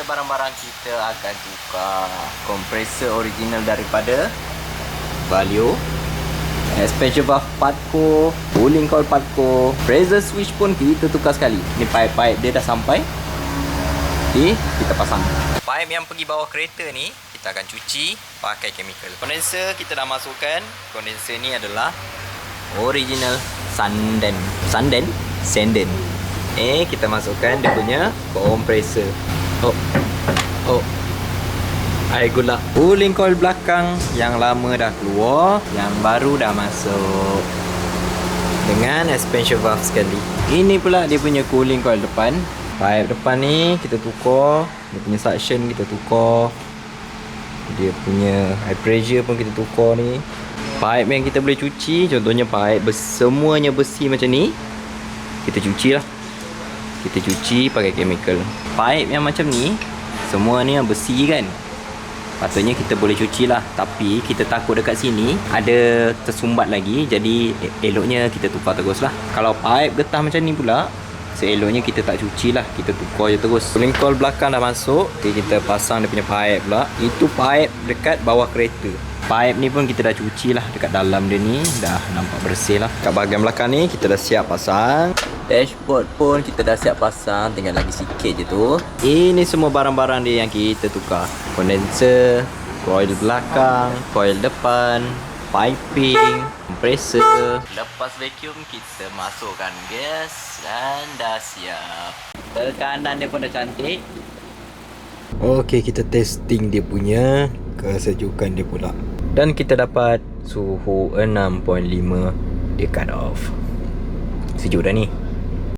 dia barang-barang kita akan tukar kompresor original daripada Valio. Expansion valve Patco Cooling coil Patco. Pressure switch pun kita tukar sekali. Ni pipe-pipe dia dah sampai. Okey, kita pasang. Pipe yang pergi bawah kereta ni Kita akan cuci pakai chemical. Condenser kita dah masukkan. Condenser ni adalah Original Sanden. Sanden? Sanden Eh, kita masukkan dia punya kompresor Oh. Oh. Air gula Cooling coil belakang. Yang lama dah keluar. Yang baru dah masuk. Dengan expansion valve sekali. Ini pula dia punya cooling coil depan. Pipe depan ni kita tukar. Dia punya suction kita tukar. Dia punya high pressure pun kita tukar ni. Pipe yang kita boleh cuci Contohnya pipe semuanya besi macam ni Kita cuci lah Kita cuci pakai chemical. Pipe yang macam ni Semua ni yang besi kan? Patutnya kita boleh cuci lah. Tapi kita takut dekat sini Ada tersumbat lagi. Jadi e- eloknya kita tukar terus lah. Kalau pipe getah macam ni pula Seeloknya kita tak cuci lah. Kita tukar je terus. Cooling coil belakang dah masuk. Okay, Kita pasang dia punya pipe pula. Itu pipe dekat bawah kereta. Pipe ni pun kita dah cuci lah Dekat dalam dia ni. Dah nampak bersih lah. Kat bahagian belakang ni Kita dah siap pasang Dashboard pun kita dah siap pasang Tinggal lagi sikit je tu Ini semua barang-barang dia yang kita tukar Condenser Coil belakang Coil depan Piping Compressor Lepas vacuum kita masukkan gas Dan dah siap Tekanan dia pun dah cantik Okey, kita testing dia punya kesejukan dia pula. Dan kita dapat suhu 6.5 dia cut off. Sejuk dah ni.